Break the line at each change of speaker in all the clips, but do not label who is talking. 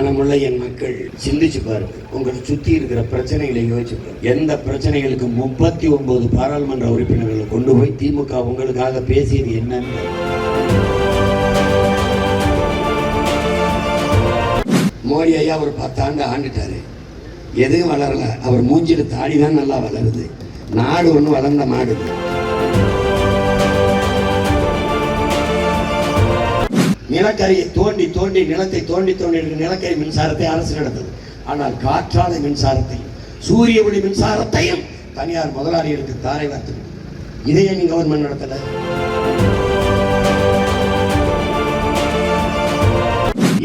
ஞானமுள்ள என் மக்கள் சிந்திச்சு பாருங்க. உங்களை சுத்தி இருக்கிற பிரச்சனைகளை யோசிச்சு பாருங்க. எந்த பிரச்சனைகளுக்கு முப்பத்தி ஒன்பது பாராளுமன்ற உறுப்பினர்களை கொண்டு போய் திமுக உங்களுக்காக பேசியது என்னன்னு மோடி ஐயா ஒரு பத்தாண்டு ஆண்டுட்டாரு. எதுவும் வளரல. அவர் மூஞ்சிட்டு தாடி தான் நல்லா வளருது. நாடு ஒன்று வளர்ந்த மாடு. நிலக்கரியை தோண்டி தோண்டி நிலத்தை தோண்டி தோண்டி நிலக்கரி மின்சாரத்தை அரசு நடத்தது. ஆனால் காற்றாலை மின்சாரத்தையும் சூரிய ஒளி மின்சாரத்தையும் தனியார் முதலாளிகளுக்கு தாரை வார்த்து இதையே நீ கவர்மெண்ட் நடத்தல?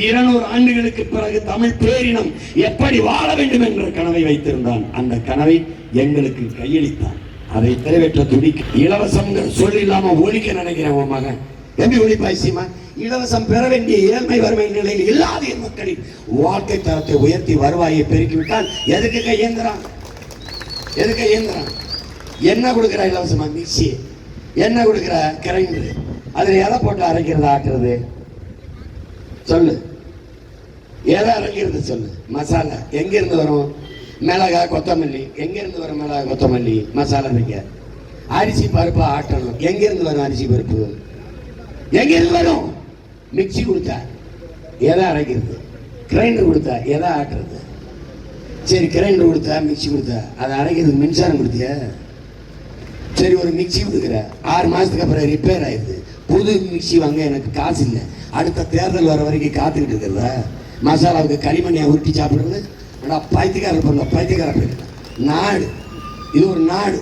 இருநூறு ஆண்டுகளுக்கு பிறகு தமிழ் பேரினம் எப்படி வாழ வேண்டும் என்ற கனவை வைத்திருந்தான். அந்த கனவை எங்களுக்கு கையளித்தான். அதை நிறைவேற்ற துடிக்க இலவசம் சொல் இல்லாம ஒழிக்க நினைக்கிறேன் உன் மகன். எப்படி ஒழிப்பாய் சீமா இலவசம் பெற வேண்டிய ஏழ்மை வறுமை நிலையில் இல்லாத என் மக்களின் வாழ்க்கை தரத்தை உயர்த்தி வருவாயை பெருக்கிவிட்டால் எதுக்கு கையேந்திரான் எதுக்கு கையேந்திரான் என்ன கொடுக்குற இலவசமா? மிக்சி என்ன கொடுக்குற? கிரைண்டரு. அதில் எதை போட்டு அரைக்கிறது ஆக்குறது சொல்லு. எதை அரைக்கிறது சொல்லு. மசாலா. எங்கேருந்து வரும்? மிளகா கொத்தமல்லி. எங்கேருந்து வரும் மிளகா கொத்தமல்லி? மசாலா அரைக்க அரிசி பருப்பு ஆட்டணும். எங்கேருந்து வரும் அரிசி பருப்பு? எங்கிருந்து வரும் மிக்ஸி கொடுத்தா எதை அரைக்கிறது? கிரைண்டர் கொடுத்தா எதை ஆட்டுறது சரி கிரைண்டர் கொடுத்தா மிக்ஸி கொடுத்தா அதை அரைக்கிறதுக்கு மின்சாரம் கொடுத்தியா? சரி ஒரு மிக்ஸி கொடுக்குற. ஆறு மாதத்துக்கு அப்புறம் ரிப்பேர் ஆயிடுது. புது மிக்ஸி வாங்க எனக்கு காசு இல்லை. அடுத்த தேர்தல் வர வரைக்கும் காத்துக்கிட்டு இருக்கிறதா? மசாலாவுக்கு களிமண்ணியை உருட்டி சாப்பிடுறது? ஆனா பைத்தியக்காரர் பண்ண பைத்தியக்காரர் நாடு. இது ஒரு நாடு.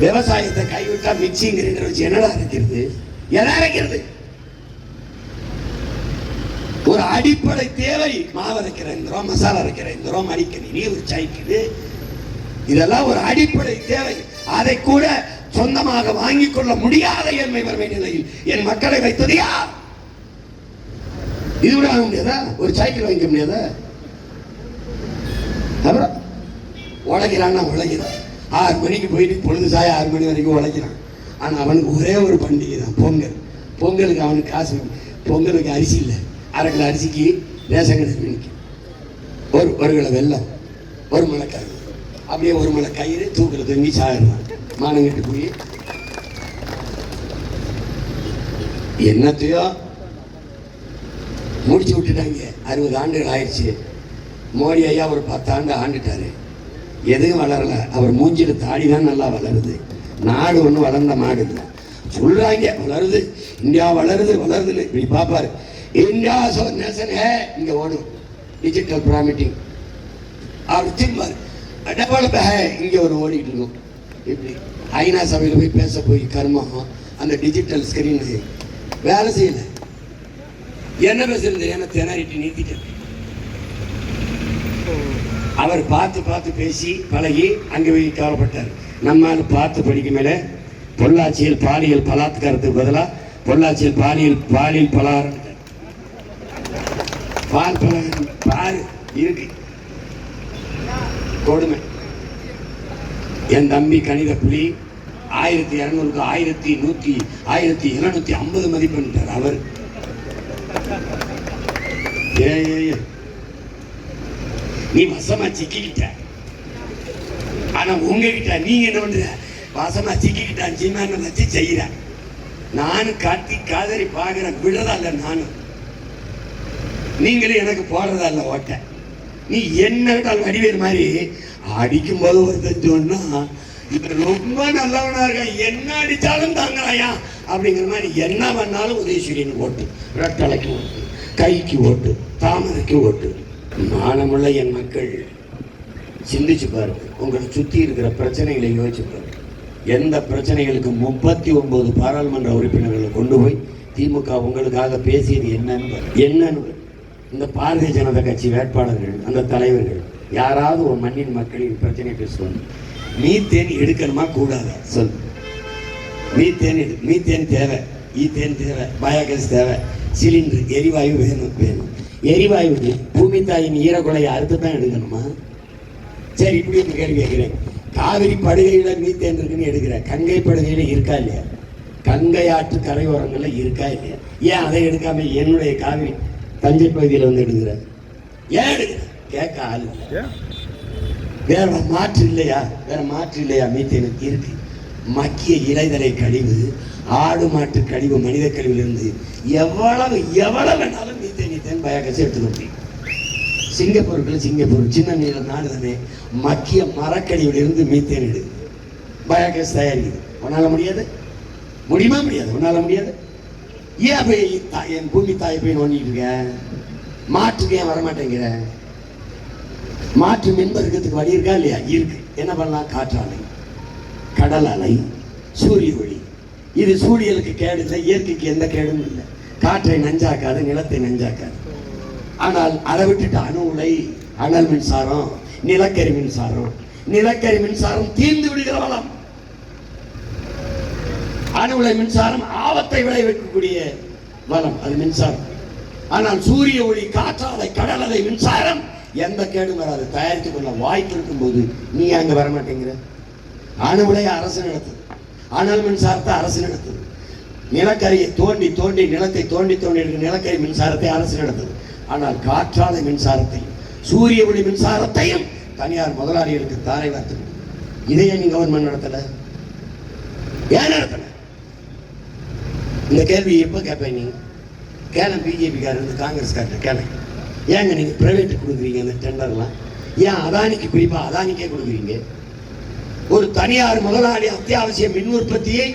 விவசாயத்தை கைவிட்டா மிக்ஸி கிரைண்டர் வச்சு என்னடா அரைக்கிறது எதை அரைக்கிறது ஒரு அடிப்படை தேவை. மாவு அரைக்கிற எந்திரம் மசாலா அரைக்கிற எந்திரம் அடிக்கடி நீர் சாய்க்குது இதெல்லாம் ஒரு அடிப்படை தேவை. அதை கூட சொந்தமாக வாங்கிக் கொள்ள முடியாத என்மை வறுமை நிலையில் என் மக்களை வைத்தது யார்? இது கூட வாங்க முடியாதா? ஒரு சைக்கிள் வாங்கிக்க முடியாதா? அப்புறம் உழைக்கிறான்னா உழைக்கிறான் ஆறு மணிக்கு போயிட்டு பொழுது சாய ஆறு மணி வரைக்கும் உழைக்கிறான். ஆனால் அவனுக்கு ஒரே ஒரு பண்டிகை தான் பொங்கல். பொங்கலுக்கு அவனுக்கு காசு பொங்கலுக்கு அரிசி இல்லை. அரை கிலோ அரிசிக்கு ரேஷன் கடை ஒரு ஒரு கிலோ வெள்ளம் ஒரு மலை அப்படியே ஒரு மலை கயிறு தூக்கில் தூங்கி சாயிடுறான். மானங்கிட்டு போய். என்னத்தையோ முடிச்சு விட்டுட்டாங்க. அறுபது ஆண்டுகள் ஆயிடுச்சு. மோடி ஐயா ஒரு பத்தாண்டு ஆண்டுட்டாரு. எதுவும் வளரல? அவர் மூஞ்சில தாடி தான் நல்லா வளருது. நாடு ஒன்றும் வளர்ந்த மாடு இல்லை சொல்றாங்க வளருது. இந்தியா வளருது வளருது. இப்படி பார்ப்பாரு. இந்தியா சோ நேஷன் ஹே இங்கே ஓடும் டிஜிட்டல் ப்ராமிட்டிங் அவர் திரும்பார். டெவலப் ஹே இங்கே ஒரு ஓடிட்டு இருக்கும். இப்படி ஐநா சபையில் போய் பேச போய் கர்மம் அந்த டிஜிட்டல் ஸ்கிரீன் வேலை செய்யலை. என்ன பேசுறது? என்ன தெனாரிட்டி நீக்கிட்டேன் அவர் பார்த்து பார்த்து பேசி பழகி அங்கே போய் கவலைப்பட்டார். நம்மால் பார்த்து படிக்க மேலே பொள்ளாச்சியில் பாலியல் பலாத்காரத்துக்கு பதிலாக பொள்ளாச்சியில் பாலியல் பாலியல் பலார் பால் பலகாரம் பாரு இருக்கு. கொடுமை. என் தம்பி கணித புலி ஆயிரத்தி இரநூறுக்கு ஆயிரத்தி நூற்றி ஆயிரத்தி இருநூத்தி ஐம்பது மதிப்பெண்ட்டார் அவர் ஏ ஏய். நீ வசமா சிக்கிக்கிட்ட. ஆனா உங்ககிட்ட நீங்க என்ன பண்ற? வாசமா சிக்கிக்கிட்டான் சீமான வச்சு செய்யற நானும் காட்டி காதறி பாக்குறேன் விடுறதா இல்ல நானும் நீங்களும் எனக்கு போடுறதா இல்ல ஓட்ட. நீ என்ன விட்டால் வடிவேல் மாதிரி அடிக்கும் போது ஒருத்தன் சொன்னா இவன் ரொம்ப நல்லவனா இருக்கான் என்ன அடித்தாலும் தாங்கலாயா? அப்படிங்கிற மாதிரி என்ன பண்ணாலும் உதயசூரியன் ஓட்டு. ரெட்டலைக்கு ஓட்டு கைக்கு ஓட்டு தாமரைக்கு ஓட்டு. மானமுள்ள என் மக்கள் சிந்திச்சு பாருங்க. உங்களை சுற்றி இருக்கிற பிரச்சனைகளை யோசிச்சு பாருங்க. எந்த பிரச்சனைகளுக்கு முப்பத்தி ஒன்பது பாராளுமன்ற உறுப்பினர்களை கொண்டு போய் திமுக உங்களுக்காக பேசியது என்னன்னு என்னன்னு இந்த பாரதிய ஜனதா கட்சி வேட்பாளர்கள் அந்த தலைவர்கள் யாராவது ஒரு மண்ணின் மக்களின் பிரச்சனை பேசுவாங்க. மீத்தேன் எடுக்கணுமா கூடாது? சொல் மீத்தேன் எடு மீத்தேன் தேவை ஈத்தேன் தேவை பயோகேஸ் தேவை சிலிண்டர் எரிவாயு வேணும் வேணும். எரிவாயுக்கு பூமி தாயின் ஈரக்குலையை அறுத்து தான் எடுக்கணுமா? சரி இப்படி ஒரு கேள்வி கேட்கிறேன். காவிரி படுகையில மீத்தேன் இருக்குன்னு எடுக்கிறேன் கங்கை படுகையில இருக்கா இல்லையா? கங்கை ஆற்று கரையோரங்கள்ல இருக்கா இல்லையா? ஏன் அதை எடுக்காம என்னுடைய காவிரி தஞ்சை பகுதியில் வந்து எடுக்கிற? ஏன் எடுக்கிற? கேட்க ஆள் வேற மாற்று இல்லையா? வேற மாற்று இல்லையா? மீத்தேனுக்கு இருக்கு. மக்கிய இலைதலை கழிவு ஆடு மாட்டு கழிவு மனித கழிவிலிருந்து எவ்வளவு எவ்வளவு வேணாலும் மீத்தேன் மீத்தேன் எடுத்து எடுத்துக்க சிங்கப்பூருக்குள்ள சிங்கப்பூர் சின்ன நீள நாடு தானே மக்கிய மரக்கழிவிலிருந்து மீத்தேன் எடுக்குது பயோகேஸ் தயாரிக்குது. உன்னால முடியாது? முடியுமா முடியாது? உன்னால முடியாது? ஏன் போய் என் பூமி தாயை போய் நோண்டிட்டு இருக்க? மாற்றுக்கு ஏன் வரமாட்டேங்கிற? மாற்று மின்ப இருக்கிறதுக்கு வழி இருக்கா இல்லையா? இருக்கு. என்ன பண்ணலாம்? காற்றாலை கடல் அலை சூரிய ஒளி. இது சூரியலுக்கு கேடு இல்லை இயற்கைக்கு எந்த கேடும் இல்லை. காற்றை நஞ்சாக்காது நிலத்தை நஞ்சாக்காது. ஆனால் அதை விட்டுட்டு அணு உலை அனல் மின்சாரம் நிலக்கரி மின்சாரம். நிலக்கரி மின்சாரம் தீர்ந்து விடுகிற வளம். அணு உலை மின்சாரம் ஆபத்தை விளைவிக்கக்கூடிய வளம் அது மின்சாரம். ஆனால் சூரிய ஒளி காற்றாலை கடல் அலை மின்சாரம் எந்த கேடும் வராது. தயாரித்துக் கொள்ள வாய்ப்பு இருக்கும்போது நீ அங்க வர மாட்டேங்கிற அணு உலையை அரசு நடத்துது. அனல் மின்சாரத்தை அரசு நடத்துது. நிலக்கரியை தோண்டி தோண்டி நிலத்தை தோண்டி தோண்டி எடுக்கிற நிலக்கரி மின்சாரத்தை அரசு நடந்தது ஆனால் காற்றாலை மின்சாரத்தையும் சூரிய ஒளி மின்சாரத்தையும் தனியார் முதலாளிகளுக்கு தாரை வார்த்தை இதையே நீ கவர்மெண்ட் நடத்தல? ஏன் நடத்தல? இந்த கேள்வி எப்போ கேட்பேன் நீங்க கேள பிஜேபிக்காரர் காங்கிரஸ் காங்கிரஸ்காரர் கேளம் ஏங்க நீங்க பிரைவேட் கொடுக்குறீங்க இந்த டெண்டர்லாம் ஏன் அதானிக்கு குறிப்பா அதானிக்கே கொடுக்குறீங்க? ஒரு தனியார் முதலாளி அத்தியாவசிய மின் உற்பத்தியை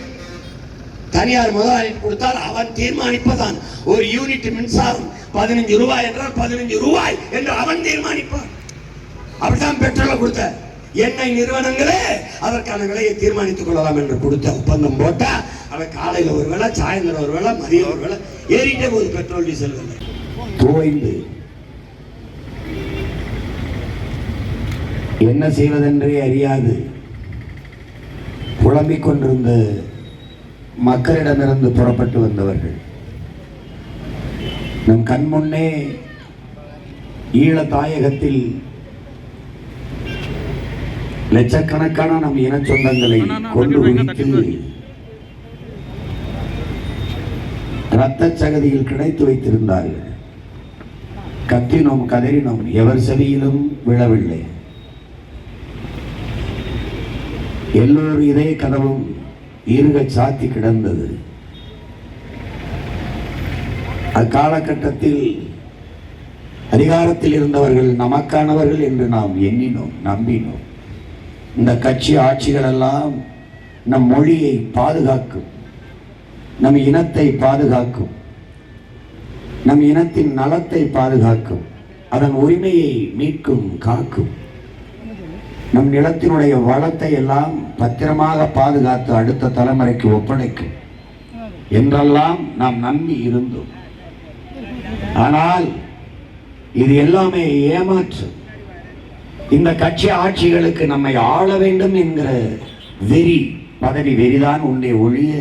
தனியார் முதலாளி கொடுத்தால் அவன் தீர்மானிப்பதான். ஒரு யூனிட் மின்சாரம் பதினஞ்சு ரூபாய் என்றால் பதினஞ்சு ரூபாய் என்று அவன் தீர்மானிப்பான். அப்படித்தான் பெட்ரோலை கொடுத்த. எண்ணெய் நிறுவனங்களே அதற்கான விலையை தீர்மானித்துக் கொள்ளலாம் என்று கொடுத்த ஒப்பந்தம் போட்டா அவன் காலையில் ஒரு வேளை சாயந்தரம் ஒரு வேளை மதியம் ஒரு வேளை ஏறிட்டே போகுது பெட்ரோல் டீசல் விலை. ஓய்ந்து என்ன செய்வதென்றே அறியாது. புலம்பிக் கொண்டிருந்த மக்களிடமிருந்து புறப்பட்டு வந்தவர்கள். நம் கண் முன்னே ஈழ தாயகத்தில் லட்சக்கணக்கான நம் இன சொந்தங்களை கொண்டு குவித்து இரத்த சகதியில் கிடைத்து வைத்திருந்தார்கள். கத்தினோம் கதறினோம் எவர் செவியிலும் விழவில்லை. எல்லோர் இதே கதவும் இருகச் சாத்தி கிடந்தது. அக்காலகட்டத்தில் அதிகாரத்தில் இருந்தவர்கள் நமக்கானவர்கள் என்று நாம் எண்ணினோம் நம்பினோம். இந்த கட்சி ஆட்சிகள் எல்லாம் நம் மொழியை பாதுகாக்கும் நம் இனத்தை பாதுகாக்கும் நம் இனத்தின் நலத்தை பாதுகாக்கும் அதன் உரிமையை மீட்கும் காக்கும். நம் நிலத்தினுடைய வளத்தை எல்லாம் பத்திரமாக பாதுகாத்து அடுத்த தலைமுறைக்கு ஒப்படைக்கும். என்றெல்லாம் நாம் நம்பி இருந்தோம். ஆனால் இது எல்லாமே ஏமாற்று. இந்த கட்சி ஆட்சிகளுக்கு நம்மை ஆள வேண்டும் என்கிற வெறி பதவி வெறிதான் உண்டே ஒழிய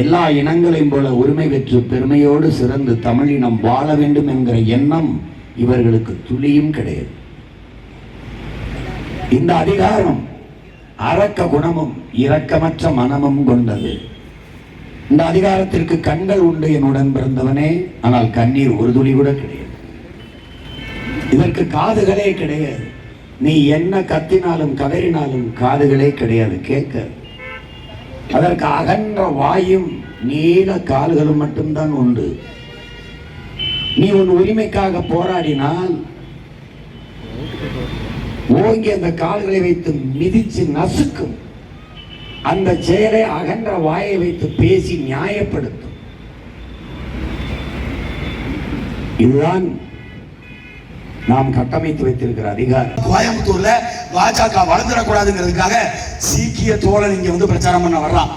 எல்லா இனங்களையும் போல உரிமை பெற்று பெருமையோடு சிறந்து தமிழினம் வாழ வேண்டும் என்கிற எண்ணம் இவர்களுக்கு துளியும் கிடையாது. இந்த அதிகாரம் அரக்க குணமும் இரக்கமற்ற மனமும் கொண்டது. இந்த அதிகாரத்திற்கு கண்கள் உண்டு என்னுடன் பிறந்தவனே ஆனால் கண்ணீர் ஒரு துளி கூட கிடையாது. இதற்கு காதுகளே கிடையாது. நீ என்ன கத்தினாலும் கதறினாலும் காதுகளே கிடையாது கேட்க. அதற்கு அகன்ற வாயும் நீல கால்களும் மட்டும்தான் உண்டு. நீ உன் உரிமைக்காக போராடினால் ஓங்கி அந்த கால்களை வைத்து மிதிச்சு நசுக்கும். அந்த செயலை அகன்ற வாயை வைத்து பேசி நியாயப்படுத்தும். இதுதான் நாம் கட்டமைத்து வைத்திருக்கிற அதிகாரம்.
கோயம்புத்தூர்ல பாஜக வளர்ந்துடக்கூடாதுங்கிறதுக்காக சீக்கிய தோழன் இங்க வந்து பிரச்சாரம் பண்ண வர்றான்.